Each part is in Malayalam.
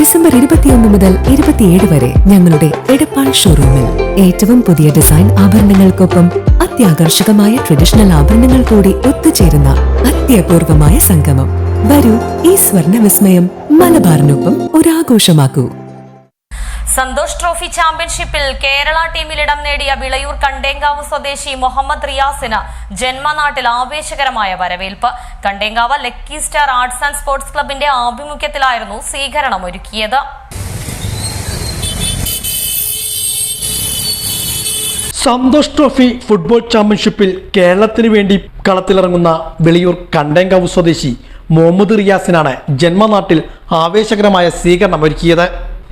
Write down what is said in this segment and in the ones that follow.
ഡിസംബർ ഇരുപത്തിയൊന്ന് മുതൽ ഇരുപത്തിയേഴ് വരെ ഞങ്ങളുടെ എടപ്പാൾ ഷോറൂമിൽ ഏറ്റവും പുതിയ ഡിസൈൻ ആഭരണങ്ങൾക്കൊപ്പം അത്യാകർഷകമായ ട്രഡീഷണൽ ആഭരണങ്ങൾ കൂടി ഒത്തുചേരുന്ന അത്യപൂർവമായ സംഗമം. വരൂ ഈ സ്വർണ വിസ്മയം മലബാറിനൊപ്പം ഒരാഘോഷമാക്കൂ. സന്തോഷ് ട്രോഫി ചാമ്പ്യൻഷിപ്പിൽ കേരള ടീമിൽ ഇടം നേടിയ വിളയൂർ കണ്ടേങ്കാവ് സ്വദേശി മുഹമ്മദ് റിയാസിന് ജന്മനാട്ടിൽ ആവേശകരമായ വരവേൽപ്പ്. Kandenkavu lucky star arts and sports ക്ലബിന്റെ ആഭിമുഖ്യത്തിലായിരുന്നു സ്വീകരണം ഒരുക്കിയത് സന്തോഷ് ട്രോഫി ഫുട്ബോൾ ചാമ്പ്യൻഷിപ്പിൽ കേരളത്തിന് വേണ്ടി കളത്തിലിറങ്ങുന്ന വെളിയൂർ കണ്ടേങ്കാവ് സ്വദേശി മുഹമ്മദ് റിയാസിനാണ് ജന്മനാട്ടിൽ ആവേശകരമായ സ്വീകരണം ഒരുക്കിയത്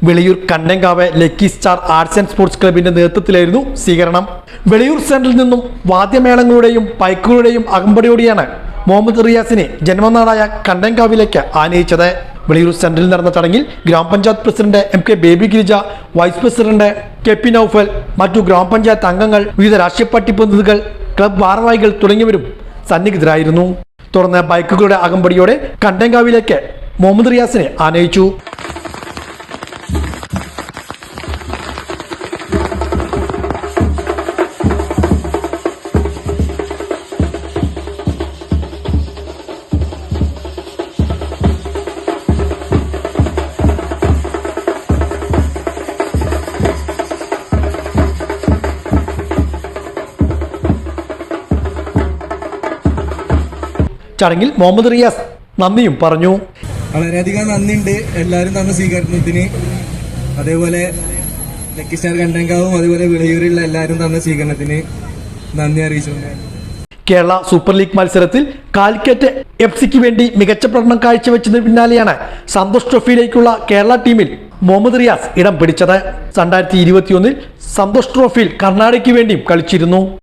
Veliyur Kandankavu lucky star arts and sports ക്ലബിന്റെ നേതൃത്വത്തിലായിരുന്നു സ്വീകരണം. വെളിയൂർ സെന്ററിൽ നിന്നും വാദ്യമേളങ്ങളുടെയും പൈക്കുകളുടെയും അകമ്പടിയോടെയാണ് മുഹമ്മദ് റിയാസിനെ ജന്മനാടായ കണ്ടങ്കാവിലേക്ക് ആനയിച്ചത്. വെളിയൂർ സെന്ററിൽ നടന്ന ചടങ്ങിൽ grama panchayat president M K Baby Girija vice president K P Noufal മറ്റു ഗ്രാമപഞ്ചായത്ത് അംഗങ്ങൾ വിവിധ രാഷ്ട്രീയ പാർട്ടി പ്രതിനിധികൾ ക്ലബ് ഭാരവാഹികൾ തുടങ്ങിയവരും സന്നിഹിതരായിരുന്നു. തുടർന്ന് ബൈക്കുകളുടെ അകമ്പടിയോടെ കണ്ടങ്കാവിലേക്ക് മുഹമ്മദ് റിയാസിനെ ആനയിച്ചു. ചടങ്ങിൽ മുഹമ്മദ് റിയാസ് നന്ദിയും പറഞ്ഞു. വളരെയധികം നന്ദിയുണ്ട്. എല്ലാവരും തന്ന സ്വീകരണത്തിന്. അതേപോലെ ലക്കി സ്റ്റാർ കണ്ടങ്കാവും അതേപോലെ വിളയൂരിലുള്ള എല്ലാവരും തന്ന സ്വീകരണത്തിന് നന്ദി അറിയിച്ചു കേരള സൂപ്പർ ലീഗ് മത്സരത്തിൽ കാലിക്കറ്റ് എഫ് സിക്ക് വേണ്ടി മികച്ച പ്രകടനം കാഴ്ചവെച്ചതിന് പിന്നാലെയാണ് സന്തോഷ് ട്രോഫിയിലേക്കുള്ള കേരള ടീമിൽ മുഹമ്മദ് റിയാസ് ഇടം പിടിച്ചത്. രണ്ടായിരത്തി ഇരുപത്തിയൊന്നിൽ സന്തോഷ് ട്രോഫിയിൽ കർണാടകയ്ക്ക് വേണ്ടിയും കളിച്ചിരുന്നു.